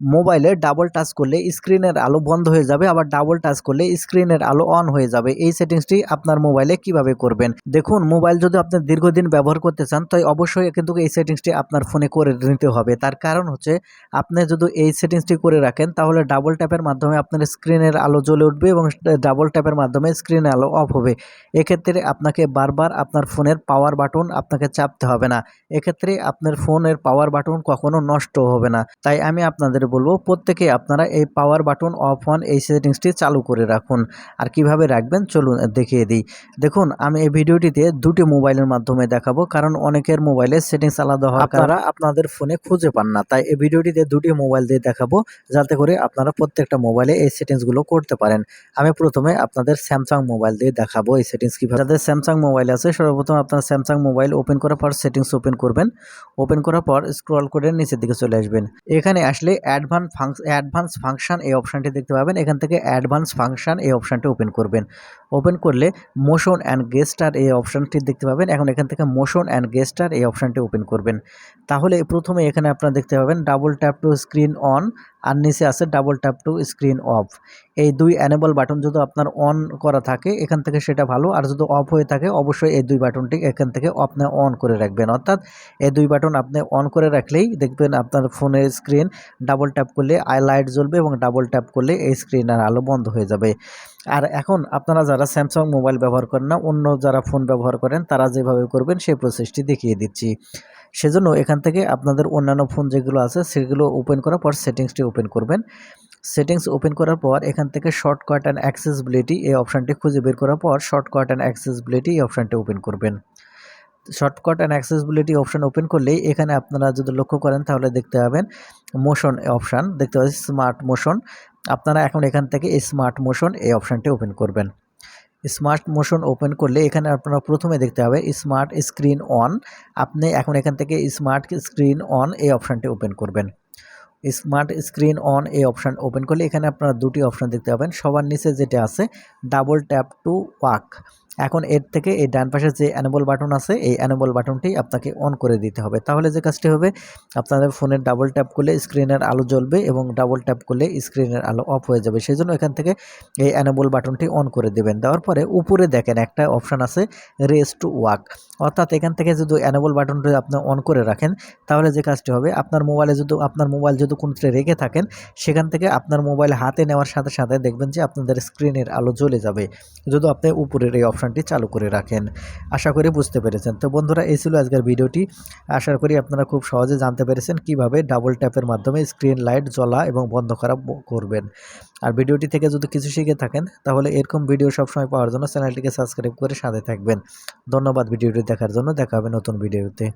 মোবাইলে double touch করলে স্ক্রিনের আলো বন্ধ হয়ে যাবে, আবার ডাবল টাচ করলে স্ক্রিনের আলো অন হয়ে যাবে। এই সেটিংসটি আপনার মোবাইলে কীভাবে করবেন? দেখুন, মোবাইল যদি আপনি দীর্ঘদিন ব্যবহার করতে চান, তাই অবশ্যই কিন্তু এই সেটিংসটি আপনার ফোনে করে নিতে হবে। তার কারণ হচ্ছে, আপনি যদি এই সেটিংসটি করে রাখেন, তাহলে ডাবল ট্যাপের মাধ্যমে আপনার স্ক্রিনের আলো জ্বলে উঠবে এবং ডাবল ট্যাপের মাধ্যমে স্ক্রিনের আলো অফ হবে। এক্ষেত্রে আপনাকে বারবার আপনার ফোনের পাওয়ার বাটন আপনাকে চাপতে হবে না। এক্ষেত্রে আপনার ফোনের পাওয়ার বাটন কখনো নষ্ট হবে না। তাই আমি আপনাদের বলব প্রত্যেকে আপনারা এই পাওয়ার বাটন অফ অন এই সেটিংসটি চালু করে রাখুন। আর কীভাবে রাখবেন চলুন দেখিয়ে দিই। দেখুন আমি এই ভিডিওটিতে দুটি মোবাইলের মাধ্যমে দেখাবো কারণ অনেকের মোবাইলে সেটিংস আলাদা হয় আপনারা আপনাদের ফোনে খুঁজে পান না। তাই এই ভিডিওটিতে দুটি মোবাইল দিয়ে দেখাবো যাতে করে আপনারা প্রত্যেকটা মোবাইলে এই সেটিংসগুলো করতে পারেন। আমি প্রথমে আপনাদের স্যামসাং মোবাইল দিয়ে দেখাবো এই সেটিংস কীভাবে যাদের স্যামসাং মোবাইল আছে সর্বপ্রথম আপনার স্যামসাং মোবাইল ওপেন করার পর সেটিংস ওপেন করবেন। ওপেন করার পর স্ক্রল করে নিচের দিকে চলে আসবেন। এখানে আসলে অ্যাডভান্স ফাংশন অ্যাডভান্স ফাংশন এই অপশানটি দেখতে পাবেন। এখান থেকে অ্যাডভান্স ফাংশন এই অপশানটি ওপেন করবেন। ওপেন করলে মোশন অ্যান্ড গেস্টার এই অপশানটি দেখতে পাবেন। এখন এখান থেকে মোশন অ্যান্ড গেস্টার এই অপশানটি ওপেন করবেন। তাহলে প্রথমে এখানে আপনারা দেখতে পাবেন double tap to screen on আর নিচে আছে double tap to screen off এই দুই অ্যানেবল বাটন যদি আপনার অন করা থাকে, এখান থেকে সেটা ভালো। আর যদি অফ হয়ে থাকে, অবশ্যই এই দুই বাটনটি এখান থেকে আপনি অন করে রাখবেন। অর্থাৎ এই দুই বাটন আপনি অন করে রাখলেই দেখবেন আপনার ফোনের স্ক্রিন ডাবল ট্যাপ করলে আই লাইট জ্বলবে এবং ডাবল ট্যাপ করলে এই স্ক্রিন আর আলো বন্ধ হয়ে যাবে। আর এখন আপনারা যারা স্যামসাং মোবাইল ব্যবহার করেন না, অন্য যারা ফোন ব্যবহার করেন, তারা যেভাবে করবেন, সেই প্রসেসটি দেখিয়ে দিচ্ছি। সেজন্য এখান থেকে আপনাদের অন্যান্য ফোন যেগুলো আছে, সেগুলো ওপেন করার পর সেটিংসটি ওপেন করবেন। সেটিংস ওপেন করার পর এখান থেকে শর্টকাট অ্যান্ড অ্যাক্সেসিবিলিটি এই অপশানটি খুঁজে বের করার পর শর্টকাট অ্যান্ড অ্যাক্সেসিবিলিটি এই অপশানটি ওপেন করবেন। Shortcut and accessibility option open করলেই এখানে আপনারা যদি লক্ষ্য করেন, তাহলে দেখতে পাবেন মোশন অপশান দেখতে পাচ্ছি স্মার্ট মোশন আপনারা এখন এখান থেকে স্মার্ট মোশন এই অপশানটি ওপেন করবেন। স্মার্ট মোশন ওপেন করলে এখানে আপনারা প্রথমে দেখতে হবে স্মার্ট স্ক্রিন অন আপনি এখন এখান থেকে স্মার্ট স্ক্রিন অন এই অপশানটি ওপেন করবেন। স্মার্ট স্ক্রিন অন এই অপশান ওপেন করলে এখানে আপনারা দুটি অপশান দেখতে পাবেন। সবার নিচে যেটা আছে ডাবল ট্যাপ টু ওয়াক এখন এর থেকে এই ডান পাশে যে অ্যানেবল বাটন আছে, এই অ্যানেবল বাটনটি আপনাকে অন করে দিতে হবে। তাহলে যে কাজটি হবে আপনাদের ফোনের ডাবল ট্যাপ করলে স্ক্রিনের আলো জ্বলবে এবং ডাবল ট্যাপ করলে স্ক্রিনের আলো অফ হয়ে যাবে। সেই জন্য এখান থেকে এই অ্যানেবল বাটনটি অন করে দেবেন। দেওয়ার পরে উপরে দেখেন একটা অপশান আছে রেস টু ওয়াক অর্থাৎ এখান থেকে যদি অ্যানেবল বাটনটি আপনি অন করে রাখেন, তাহলে যে কাজটি হবে, আপনার মোবাইলে যদি, আপনার মোবাইল যদি কোনোতে রেখে থাকেন, সেখান থেকে আপনার মোবাইল হাতে নেওয়ার সাথে সাথে দেখবেন যে আপনাদের স্ক্রিনের আলো জ্বলে যাবে। যদি আপনি উপরের এই অপশানটি চালু করে রাখেন। আশা করি বুঝতে পেরেছেন। তো বন্ধুরা, এই ছিল আজকের ভিডিওটি। আশা করি আপনারা খুব সহজে জানতে পেরেছেন কীভাবে ডাবল ট্যাপের মাধ্যমে স্ক্রিন লাইট জ্বলা এবং বন্ধ করা করবেন। আর ভিডিওটি থেকে যদি কিছু শিখে থাকেন, তাহলে এরকম ভিডিও সবসময় পাওয়ার জন্য চ্যানেলটিকে সাবস্ক্রাইব করে সাথে থাকবেন। ধন্যবাদ ভিডিওটি দেখার জন্য। দেখা হবে নতুন ভিডিওতে।